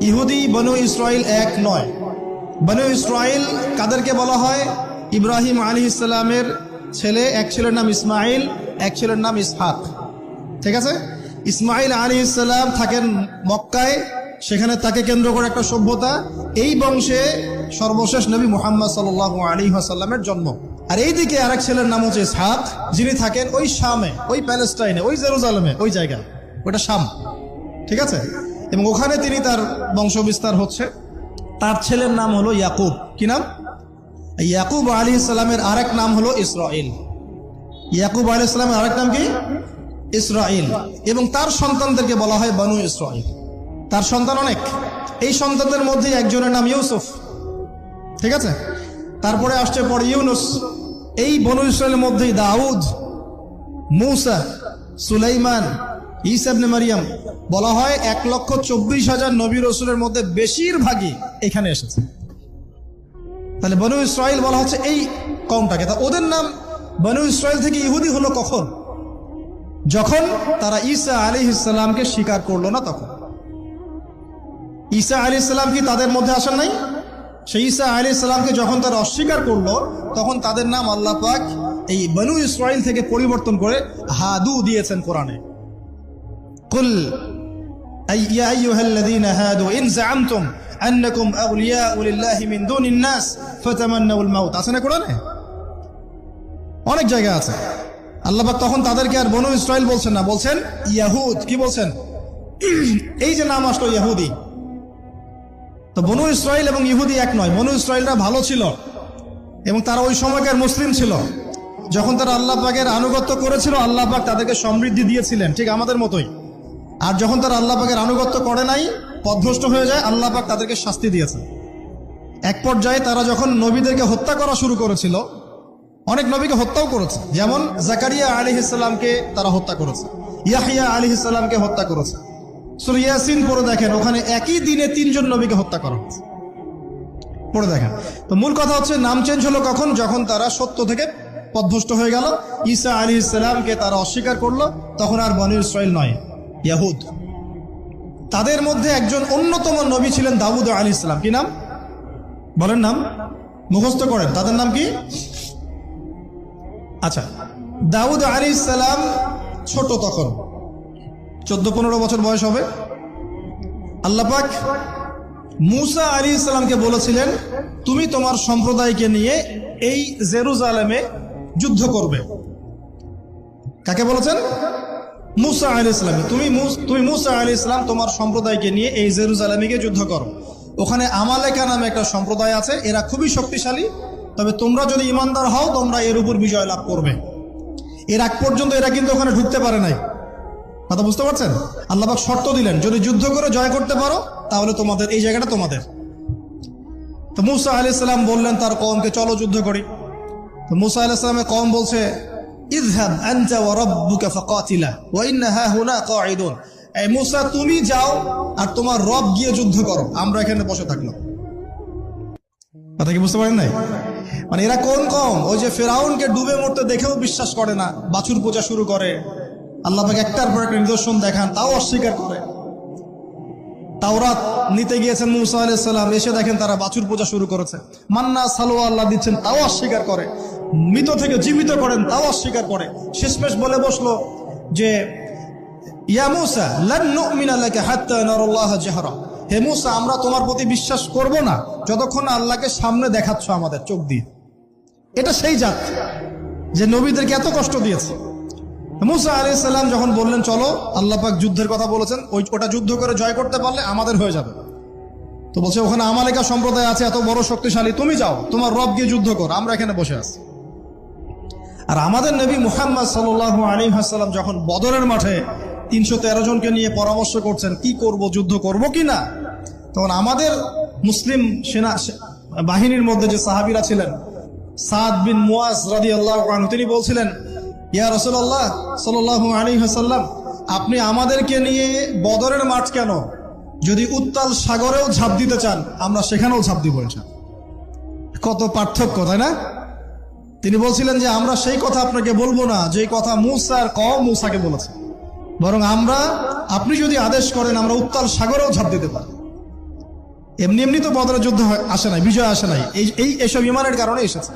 ইহুদি বনু ইসরায়েল এক নয়। বনু ইসরায়েল কাদেরকে বলা হয়? ইব্রাহিম আলী ইসলামের ছেলে, এক ছেলের নাম ইসমাইল এক ছেলের নাম ইসহাক। ঠিক আছে? ইসমাইল আলী ইসলাম থাকেন মক্কায়। সেখানে তাকে কেন্দ্র করে একটা সভ্যতা। এই বংশে সর্বশেষ নবী মুহাম্মদ সাল আলী আসাল্লামের জন্ম। আর এইদিকে আরেক ছেলের নাম হচ্ছে ইসহাক। যিনি থাকেন ওই শামে, ওই প্যালেস্টাইনে, ওই জেরুজালেমে, ওই জায়গায়। ওটা শাম। ঠিক আছে? এবং ওখানে তিনি তার বংশ বিস্তার হচ্ছে। তার ছেলের নাম হলো ইয়াকুব। কি নাম? ইয়াকুব আলী ইসলামের আরেক নাম হলো ইসরাইল। ইয়াকুব আলী ইসলামের আরেক নাম কি? ইসরাইল। এবং তার সন্তানদেরকে বলা হয় বানু ইসরাইল। তার সন্তান অনেক। এই সন্তানদের মধ্যে একজনের নাম ইউসুফ। ঠিক আছে? তারপরে আসছে পরে ইউনুস। এই বনু ইসরায়েলের মধ্যেই দাউদ, মৌসা, সুলাইমান ইসাবনে মারিয়াম, বলা হয় এক লক্ষ চব্বিশ হাজার নবী রসুলের মধ্যে বেশিরভাগই এখানে এসেছে। তাহলে বনু ইসরায়েল বলা হচ্ছে এই কমটাকে তা ওদের নাম বনু ইসরায়েল থেকে ইহুদি হলো কখন? যখন তারা ঈসা আলী ইসলামকে স্বীকার করল না তখন। ঈসা আলী ইসলাম কি তাদের মধ্যে আসেন নাই? সেই ঈসা আলী ইসলামকে যখন তারা অস্বীকার করল, তখন তাদের নাম আল্লাহ পাক এই বনু ইসরায়েল থেকে পরিবর্তন করে হাদু দিয়েছেন কোরআনে। কুল أي يا أيها الذين هادوا إن زعمتم أنكم أولياء لله من دون الناس فتمنوا الموت আছে না কোরআনে অনেক জায়গা আছে আল্লাহ পাক তখন তাদেরকে আর বনু ইসরায়েল বলছেন না বলছেন ইয়াহুদ কি বলছেন এই যে নাম আসলো ইয়াহুদি তো বনু ইসরায়েল এবং ইহুদি এক নয় বনু ইসরায়েলরা ভালো ছিল এবং তারা ওই সময়কার মুসলিম ছিল যখন তারা আল্লাহ পাকের আনুগত্য করেছিল আল্লাহ পাক তাদেরকে সমৃদ্ধি দিয়েছিলেন ঠিক আমাদের মতোই আর যখন তারা আল্লাহ পাকের আনুগত্য করে নাই পথভ্রষ্ট হয়ে যায়, আল্লাহ পাক তাদেরকে শাস্তি দিয়েছে এক পর্যায়ে তারা যখন নবীদেরকে হত্যা করা শুরু করেছিল, অনেক নবীকে হত্যাও করেছে। যেমন জাকারিয়া আলী ইসলামকে তারা হত্যা করেছে, ইয়াহিয়া আলী ইসলামকে হত্যা করেছে। সুর ইয়াসিন পড়ে দেখেন, ওখানে একই দিনে তিনজন নবীকে হত্যা করা হয়েছে। পড়ে দেখেন। তো মূল কথা হচ্ছে, নাম চেঞ্জ হলো কখন? যখন তারা সত্য থেকে পথভ্রষ্ট হয়ে গেল, ঈসা আলী ইসলামকে তারা অস্বীকার করল, তখন আর বনির ইসরায়েল নয়। ইয়াহুদ। তাদের মধ্যে একজন অন্যতম নবী ছিলেন দাউদ আলী ইসলাম কি নাম? বলেন নাম। মুখস্থ করেন। তাদের নাম কি? আচ্ছা। দাউদ আলী ইসলাম ছোট তখন। চোদ্দ পনেরো বছর বয়স হবে। আল্লাপাক মুসা আলী ইসলামকে বলেছিলেন, তুমি তোমার সম্প্রদায়কে নিয়ে এই জেরুজালেমে যুদ্ধ করবে। কাকে বলেছেন? মুসা আলী ইসলাম তুমি তুমি মুসা আলী ইসলাম তোমার সম্প্রদায়কে নিয়ে এই জেরুজালেমে গিয়ে যুদ্ধ করো। ওখানে আমালেকা নামে একটা সম্প্রদায় আছে, এরা খুবই শক্তিশালী। তবে তোমরা যদি ইমানদার হও, তোমরা এর উপর বিজয় লাভ করবে। এর আগ পর্যন্ত এরা কিন্তু ওখানে ঢুকতে পারে নাই। কথা বুঝতে পারছেন? আল্লাহবাক শর্ত দিলেন, যদি যুদ্ধ করে জয় করতে পারো, তাহলে তোমাদের, এই জায়গাটা তোমাদের। তো মুসা আলি সাল্লাম বললেন তার কমকে চলো যুদ্ধ করি। তো মুসা আলি সাল্লামের কম বলছে ইযহাব আনতা ওয়া রাব্বুকা ফাকাতিলা ওয়া ইন্না হাহুনা এই মুসা, তুমি যাও আর তোমার রব গিয়ে যুদ্ধ করো। আমরা এখানে বসে থাকলাম। কথা কি বুঝতে পারেন নাই? মানে এরা কোন কম? ওই যে ফেরাউনকে ডুবে মরতে দেখেও বিশ্বাস করে না, বাছুর পূজা শুরু করে। আল্লাহ পাক একটার পর একটা নিদর্শন দেখান, তাও অস্বীকার করে। তাওরাত নিতে গিয়েছেন মুসা আলাইহিস সালাম, এসে দেখেন তারা বাছুর পূজা শুরু করেছে। মান্না সালোয়া আল্লাহ দিচ্ছেন, তাও অস্বীকার করে। মৃত থেকে জীবিত করেন, তাও অস্বীকার করে। শেষমেশ বলে বসল যে, ইয়া মুসা, লান নুমিনা লাকা হাত্তা নারাল্লাহ জাহরা। হে মুসা, আমরা তোমার প্রতি বিশ্বাস করব না, যতক্ষণ আল্লাহকে সামনে দেখাচ্ছ আমাদের চোখ দিয়ে। এটা সেই জাত যে নবীদেরকে এত কষ্ট দিয়েছে। মুসা আলী সাল্লাম যখন বললেন, চলো, আল্লাহ পাক যুদ্ধের কথা বলেছেন, ওই ওটা যুদ্ধ করে জয় করতে পারলে আমাদের হয়ে যাবে। তো বলছে, ওখানে আমালিকা সম্প্রদায় আছে, এত বড় শক্তিশালী, তুমি যাও, তোমার রব গিয়ে যুদ্ধ কর, আমরা এখানে বসে আছি। আর আমাদের নবী মুহাম্মদ সাল আলী হাসাল্লাম যখন বদরের মাঠে তিনশো তেরো জনকে নিয়ে পরামর্শ করছেন, কি করব, যুদ্ধ করব কি না? তখন আমাদের মুসলিম সেনা, বাহিনীর মধ্যে যে সাহাবিরা ছিলেন, সাদ বিন মুয়াজ রাদি আল্লাহ তিনি বলছিলেন, ইয়া রসুল্লাহ সাল আলী হাসাল্লাম আপনি আমাদেরকে নিয়ে বদরের মাঠ কেন? যদি উত্তাল সাগরেও ঝাঁপ দিতে চান, আমরা সেখানেও ঝাঁপ দিব। কত পার্থক্য, তাই না? তিনি বলছিলেন যে, আমরা সেই কথা আপনাকে বলব না যে কথা মুসার ক মুসাকে বলেছে। বরং আমরা, আপনি যদি আদেশ করেন, আমরা উত্তাল সাগরেও ঝাঁপ দিতে পারি। এমনি এমনি তো বদরের যুদ্ধ আসে নাই, বিজয় আসে নাই। এই এইসব ইমানের কারণে এসেছে।